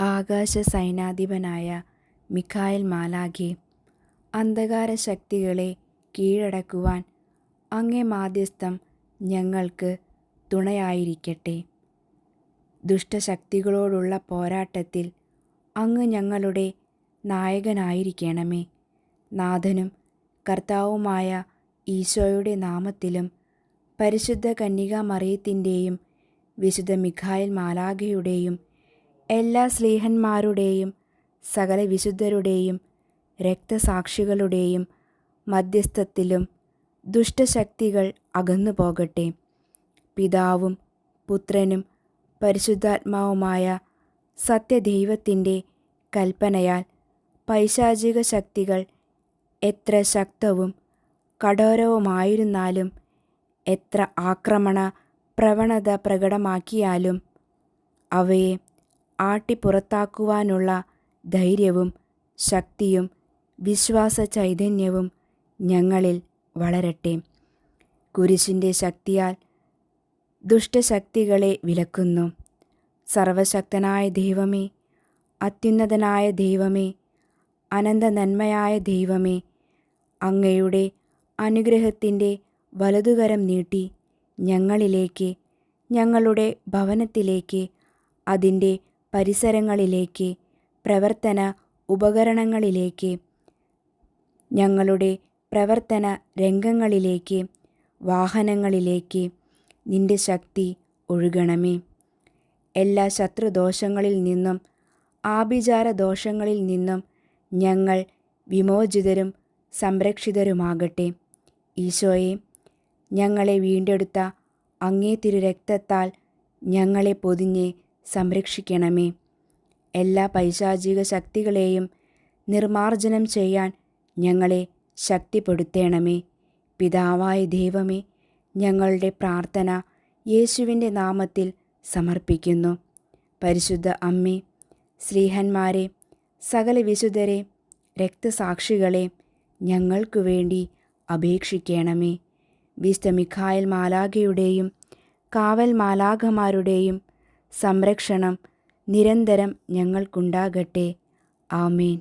ആകാശ സൈനാധിപനായ മിഖായൽ മാലാഖെ അന്ധകാര ശക്തികളെ കീഴടക്കുവാൻ അങ്ങേ മാധ്യസ്ഥം ഞങ്ങൾക്ക് തുണയായിരിക്കട്ടെ. ദുഷ്ടശക്തികളോടുള്ള പോരാട്ടത്തിൽ അങ്ങ് ഞങ്ങളുടെ നായകനായിരിക്കണമേ. നാഥനും കർത്താവുമായ ഈശോയുടെ നാമത്തിലും പരിശുദ്ധ കന്യകാമറിയത്തിന്റെയും വിശുദ്ധ മിഖായൽ മാലാഖയുടെയും എല്ലാ സ്ലീഹന്മാരുടെയും സകല വിശുദ്ധരുടെയും രക്തസാക്ഷികളുടെയും മധ്യസ്ഥത്തിലും ദുഷ്ടശക്തികൾ അകന്നു പോകട്ടെ. പിതാവും പുത്രനും പരിശുദ്ധാത്മാവുമായ സത്യദൈവത്തിന്റെ കൽപ്പനയാൽ പൈശാചിക ശക്തികൾ എത്ര ശക്തവും കഠോരവുമായിരുന്നാലും എത്ര ആക്രമണ പ്രവണത പ്രകടമാക്കിയാലും അവയെ ആട്ടിപ്പുറത്താക്കുവാനുള്ള ധൈര്യവും ശക്തിയും വിശ്വാസ ചൈതന്യവും ഞങ്ങളിൽ വളരട്ടെ. കുരിശിന്റെ ശക്തിയാൽ ദുഷ്ടശക്തികളെ വിലക്കുന്നു. സർവശക്തനായ ദൈവമേ അത്യുന്നതനായ ദൈവമേ അനന്ത നന്മയായ ദൈവമേ അങ്ങയുടെ അനുഗ്രഹത്തിന്റെ വലതുകരം നീട്ടി ഞങ്ങളിലേക്ക് ഞങ്ങളുടെ ഭവനത്തിലേക്ക് അതിന്റെ പരിസരങ്ങളിലേക്ക് പ്രവർത്തന ഉപകരണങ്ങളിലേക്ക് ഞങ്ങളുടെ പ്രവർത്തന രംഗങ്ങളിലേക്ക് വാഹനങ്ങളിലേക്ക് നിന്റെ ശക്തി ഒഴുകണമേ. എല്ലാ ശത്രുദോഷങ്ങളിൽ നിന്നും ആഭിചാര ദോഷങ്ങളിൽ നിന്നും ഞങ്ങൾ വിമോചിതരും സംരക്ഷിതരുമാകട്ടെ. ഈശോയെ ഞങ്ങളെ വീണ്ടെടുത്ത അങ്ങേ തിരു രക്തത്താൽ ഞങ്ങളെ പൊതിഞ്ഞ് സംരക്ഷിക്കണമേ. എല്ലാ പൈശാചിക ശക്തികളെയും നിർമാർജനം ചെയ്യാൻ ഞങ്ങളെ ശക്തിപ്പെടുത്തേണമേ. പിതാവായ ദൈവമേ ഞങ്ങളുടെ പ്രാർത്ഥന യേശുവിന്റെ നാമത്തിൽ സമർപ്പിക്കുന്നു. പരിശുദ്ധ അമ്മേ ശ്രീഹന്മാരെ സകല വിശുദ്ധരെ രക്തസാക്ഷികളെ ഞങ്ങൾക്കു വേണ്ടി അപേക്ഷിക്കണമേ. വിസ്ത മിഖായൽ മാലാഖയുടെയും കാവൽ മാലാഖമാരുടെയും സംരക്ഷണം നിരന്തരം ഞങ്ങൾക്കുണ്ടാകട്ടെ. ആമേൻ.